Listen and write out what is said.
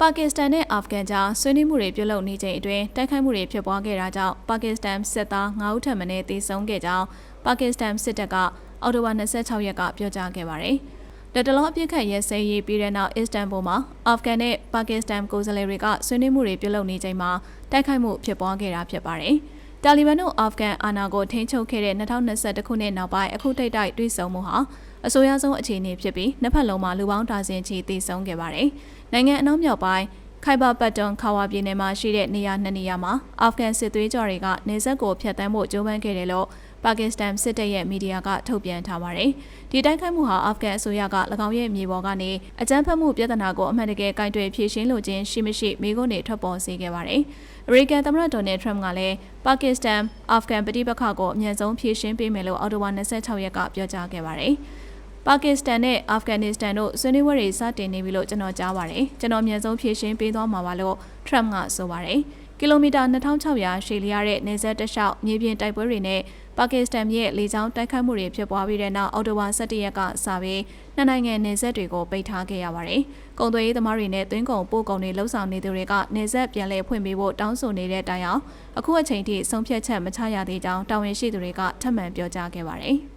ပါကစ္စတန်နဲ့အာဖဂန်ကြားဆွေးနွေးမှုတွေပြုလုပ်နေချိန်အတွင်းတိုက်ခိုက်မှုတွေဖြစ်ပွားခဲ့တာကြောင့်ပါကစ္စတန်စစ်သား9ဦးထပ်မံသေဆုံးခဲ့ကြောင်းပါကစ္စတန်စစ်တပ်ကအောက်တိုဘာ26ရက်ကပြောကြားခဲ့ပါတယ်။လက်တလောအပြစ်ခတ်ရဲစဲရေးပြီးတဲ့နောက်အစ္စတန်ဘူမှာအာဖဂန်နဲ့ပါကစ္စတန်ကိုယ်စားလှယ်တွေကဆွေးနွေးမှုတွေပြုလုပ်နေချိန်မှာတိုက်ခိုက်မှုဖြစ်ပွားခဲ့တာဖြစ်ပါတယ်။တာလီဘန်တို့အာဖဂန်အာဏာကိုထိန်းချုပ်ခဲ့တဲ့2021ခုနှစ်နောက်ပိုင်းအခုထိတ်တိုက်တွေ့ဆုံမှုဟာ အဆိုအရဆုံးအခြေအနေဖြစ်ပြီးနှစ်ဖက်လုံးမှာလူပေါင်းဒါဇင်ချီတည်ဆုံခဲ့ပါတယ်။နိုင်ငံအနောက်မြောက်ပိုင်းခိုင်ဘာပတ်တွန်ခါဝါပြည်နယ်မှာရှိတဲ့နေရာနှစ်နေရာမှာအာဖဂန်စစ်သွေးကြွတွေကနေဆက်ကိုဖျက်ဆီးဖို့ကြိုးပမ်းခဲ့တယ်လို့ပါကစ္စတန်စစ်တပ်ရဲ့မီဒီယာကထုတ်ပြန်ထားပါတယ်။ဒီတိုက်ခိုက်မှုဟာအာဖဂန်အစိုးရက၎င်းရဲ့မြေပေါ်ကနေအကြမ်းဖက်မှုပြဿနာကိုအမှန်တကယ်ကင်တွယ်ဖြေရှင်းလိုခြင်းရှိမရှိမိကုန်းတွေထွက်ပေါ်စေခဲ့ပါတယ်။အမေရိကန်သမ္မတဒေါ်နယ်ထရမ့်ကလည်းပါကစ္စတန်အာဖဂန်ပဋိပက္ခကိုအမြန်ဆုံးဖြေရှင်းပေးမယ်လို့အော်တိုဝါ26ရက်ကပြောကြားခဲ့ပါတယ်။ ပါကစ္စတန်နဲ့အာဖဂန်နစ္စတန်တို့ဆွေးနွေးပွဲတွေစတင်နေပြီလို့ကျွန်တော်ကြားပါတယ်။ကျွန်တော်အမြန်ဆုံးဖြည့်ရှင်းပေးသွားမှာပါလို့ Trump ကဆိုပါတယ်။ကီလိုမီတာ2600ရှည်လျားတဲ့နေဆက်တလျှောက်မြေပြင်တိုက်ပွဲတွေနဲ့ပါကစ္စတန်ရဲ့လေကြောင်းတိုက်ခိုက်မှုတွေဖြစ်ပွားပြီးတဲ့နောက်အော်တိုဝါ17ရက်ကစပြီးနှစ်နိုင်ငံနေဆက်တွေကိုပိတ်ထားခဲ့ရပါတယ်။ကုန်သွယ်ရေးသမားတွေနဲ့သွင်းကုန်ပို့ကုန်တွေလှုပ်ဆောင်နေသူတွေကနေဆက်ပြန်လည်ဖွင့်ပေးဖို့တောင်းဆိုနေတဲ့တိုင်အောင်အခုအချိန်ထိဆုံးဖြတ်ချက်မချရသေးကြောင်းတာဝန်ရှိသူတွေကထပ်မံပြောကြားခဲ့ပါတယ်။